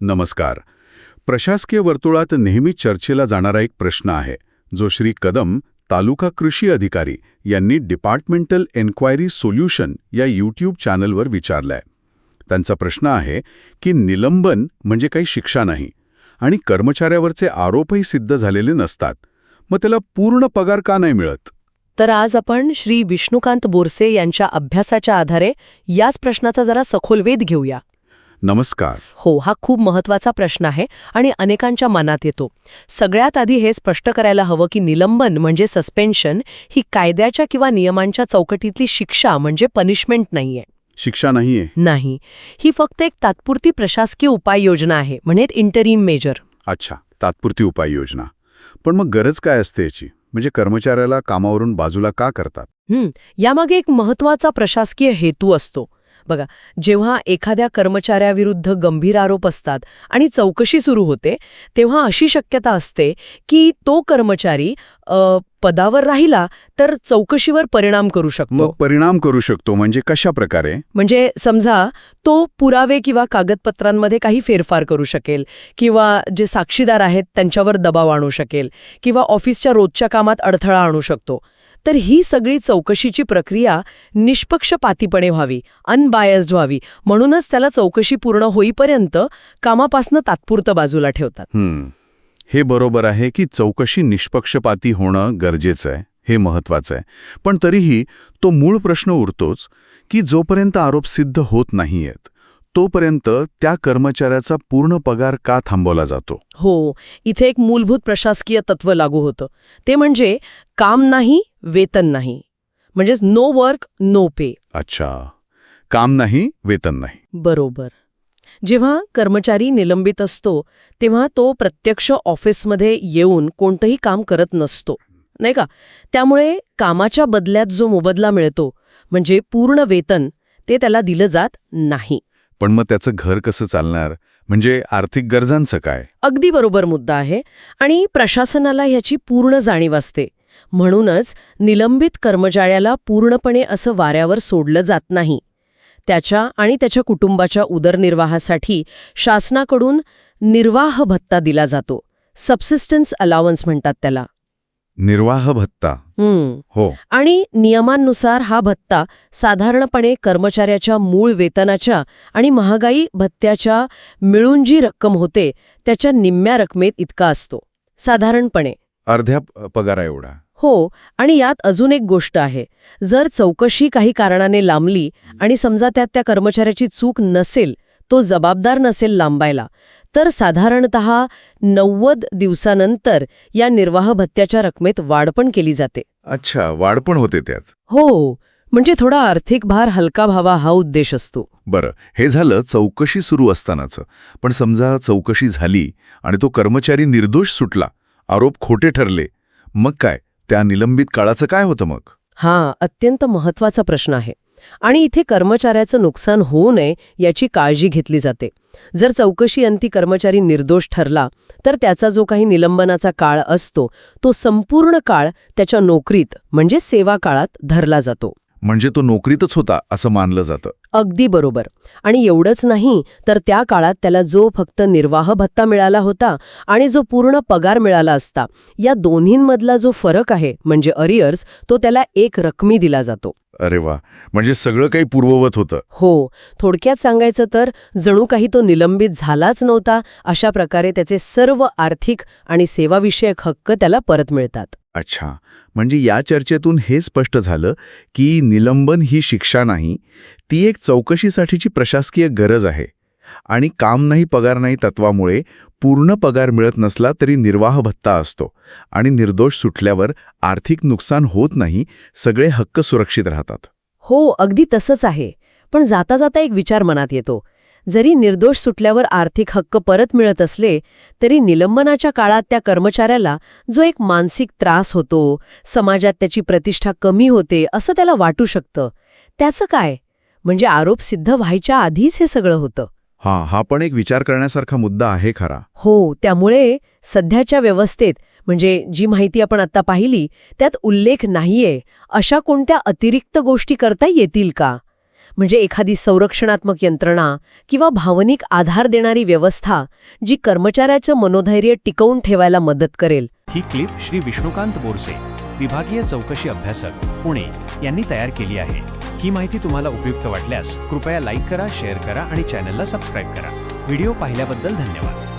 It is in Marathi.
नमस्कार. प्रशासकीय वर्तुळात नेहमी चर्चेला जाणारा एक प्रश्न आहे जो श्री कदम तालुका कृषी अधिकारी यांनी डिपार्टमेंटल एन्क्वायरी सोल्युशन या यूट्यूब चॅनलवर विचारलाय. त्यांचा प्रश्न आहे की निलंबन म्हणजे काही शिक्षा नाही आणि कर्मचाऱ्यावरचे आरोपही सिद्ध झालेले नसतात. मग त्याला पूर्ण पगार का नाही मिळत? तर आज आपण श्री विष्णुकांत बोरसे यांच्या अभ्यासाच्या आधारे याच प्रश्नाचा जरा सखोल वेध घेऊया. नमस्कार. हो हा खूप महत्त्वाचा प्रश्न आहे आणि अनेकांच्या मनात येतो. सगळ्यात आधी हे स्पष्ट करायला हवं की निलंबन म्हणजे सस्पेन्शन ही कायद्याच्या किंवा नियमांच्या चौकटीतली शिक्षा म्हणजे पनिशमेंट नाहीये. शिक्षा नाहीये. नाही. ही फक्त एक तात्पुरती प्रशासकीय उपाययोजना आहे म्हणजे इंटरीम मेजर अच्छा तात्पुरती उपाययोजना. पण मग गरज काय असते याची? म्हणजे कर्मचाऱ्याला कामावरून बाजूला का करतात? यामागे एक महत्त्वाचा प्रशासकीय हेतू असतो. बघा जेव्हा एखाद्या कर्मचाऱ्याविरुद्ध गंभीर आरोप असतात आणि चौकशी सुरू होते तेव्हा अशी शक्यता असते की तो कर्मचारी पदावर राहिला तर चौकशीवर परिणाम करू शकतो. मग परिणाम करू शकतो म्हणजे कशा प्रकारे? म्हणजे समजा तो पुरावे किंवा कागदपत्रांमध्ये काही फेरफार करू शकेल किंवा जे साक्षीदार आहेत त्यांच्यावर दबाव आणू शकेल किंवा ऑफिसच्या रोजच्या कामात अडथळा आणू शकतो. तर ही सगळी चौकशीची प्रक्रिया निष्पक्षपातीपणे व्हावी अनबायस्ड व्हावी. म्हणूनच त्याला चौकशी पूर्ण होईपर्यंत कामापासनं तात्पुरतं बाजूला ठेवतात. हे बरोबर आहे की चौकशी निष्पक्षपाती होणं गरजेचं आहे हे महत्वाचं आहे. पण तरीही तो मूळ प्रश्न उरतोच की जोपर्यंत आरोप सिद्ध होत नाहीयेत तोपर्यंत त्या कर्मचाऱ्याचा पूर्ण पगार का थांबवला जातो? हो इथे एक मूलभूत प्रशासकीय तत्व लागू होतं. ते म्हणजे काम नाही वेतन नाही. म्हणजेच नो वर्क नो पे अच्छा. काम नाही वेतन नाही. बरोबर. जेव्हा कर्मचारी निलंबित असतो तेव्हा तो प्रत्यक्ष ऑफिसमध्ये येऊन कोणतंही काम करत नसतो. नाही का? त्यामुळे कामाच्या बदल्यात जो मोबदला मिळतो म्हणजे पूर्ण वेतन ते त्याला दिलं जात नाही. पण मग त्याचं घर कसं चालणार? म्हणजे आर्थिक गरजांचं काय? अगदी बरोबर मुद्दा आहे आणि प्रशासनाला ह्याची पूर्ण जाणीव असते. म्हणूनच निलंबित कर्मचाऱ्याला पूर्णपणे असं वाऱ्यावर सोडलं जात नाही. त्याच्या आणि त्याच्या कुटुंबाच्या उदरनिर्वाहासाठी शासनाकडून निर्वाह भत्ता दिला जातो. सबसिस्टन्स अलावन्स म्हणतात त्याला. निर्वाह भत्ता. हम्म. हो. आणि नियमांनुसार हा भत्ता साधारणपणे कर्मचाऱ्याच्या मूळ वेतनाच्या आणि महागाई भत्त्याच्या मिळून जी रक्कम होते त्याच्या निम्म्या रकमेत इतका असतो. साधारणपणे. अर्ध्या पगारा एवढा. हो. आणि यात अजून एक गोष्ट आहे. जर चौकशी काही कारणाने लांबली आणि समजा त्यात त्या कर्मचाऱ्याची चूक नसेल तो जबाबदार नसेल लांबायला. तर साधारणत नव्वद दिवसानंतर या निर्वाह भत्त्याच्या रकमेत वाढ पण केली जाते. अच्छा वाढ पण होते त्यात. हो म्हणजे थोडा आर्थिक भार हलका व्हावा हा उद्देश असतो. बरं हे झालं चौकशी सुरू असतानाचं. पण समजा चौकशी झाली आणि तो कर्मचारी निर्दोष सुटला आरोप खोटे ठरले मग काय? त्या निलंबित काळाचं काय होतं मग? हा अत्यंत महत्त्वाचा प्रश्न आहे. आणि इथे कर्मचाऱ्याचं नुकसान होऊ नये याची काळजी घेतली जाते. जर चौकशी अंती कर्मचारी निर्दोष ठरला तर त्याचा जो काही निलंबनाचा काळ असतो तो संपूर्ण काळ त्याच्या नोकरीत म्हणजे सेवा काळात धरला जातो. म्हणजे तो नोकरीतच होता असं मानलं जातं. अगदी बरोबर. आणि एवढंच नाही तर त्या काळात त्याला जो फक्त निर्वाह भत्ता मिळाला होता आणि जो पूर्ण पगार मिळाला असता या दोन्हींमधला जो फरक आहे म्हणजे अरियर्स तो त्याला एक रकमी दिला जातो. अरे वा. म्हणजे सगळं काही पूर्ववत होतं. हो. थोडक्यात सांगायचं तर जणू काही तो निलंबित झालाच नव्हता अशा प्रकारे त्याचे सर्व आर्थिक आणि सेवाविषयक हक्क त्याला परत मिळतात. अच्छा. म्हणजे या चर्चेतून हे स्पष्ट झालं की निलंबन ही शिक्षा नाही ती एक चौकशीसाठीची प्रशासकीय गरज आहे. आणि काम नाही पगार नाही तत्वामुळे पूर्ण पगार मिळत नसला तरी निर्वाह भत्ता असतो. आणि निर्दोष सुटल्यावर आर्थिक नुकसान होत नाही सगळे हक्क सुरक्षित राहतात. हो अगदी तसंच आहे. पण जाता जाता एक विचार मनात येतो. जरी निर्दोष सुटल्यावर आर्थिक हक्क परत मिळत असले तरी निलंबनाच्या काळात त्या कर्मचाऱ्याला जो एक मानसिक त्रास होतो समाजात त्याची प्रतिष्ठा कमी होते असं त्याला वाटू शकतं. त्याचं काय? म्हणजे आरोप सिद्ध व्हायच्या आधीच हे सगळं होतं. हा हा पण एक विचार करण्यासारखा मुद्दा आहे खरा. हो त्यामुळे सध्याच्या व्यवस्थेत म्हणजे जी माहिती आपण आता पाहिली त्यात उल्लेख नाहीये. अशा कोणत्या अतिरिक्त गोष्टी करता येतील का? म्हणजे एखादी संरक्षणात्मक यंत्रणा किंवा भावनिक आधार देणारी व्यवस्था जी कर्मचाऱ्याचं मनोधैर्य टिकवून ठेवायला मदत करेल. ही क्लिप श्री विष्णुकांत बोरसे विभागीय चौकशी अभ्यासक पुणे यांनी तयार केली आहे. ही माहिती तुम्हाला उपयुक्त वाटल्यास कृपया लाईक करा शेअर करा आणि चॅनलला सबस्क्राईब करा. व्हिडिओ पाहिल्याबद्दल धन्यवाद.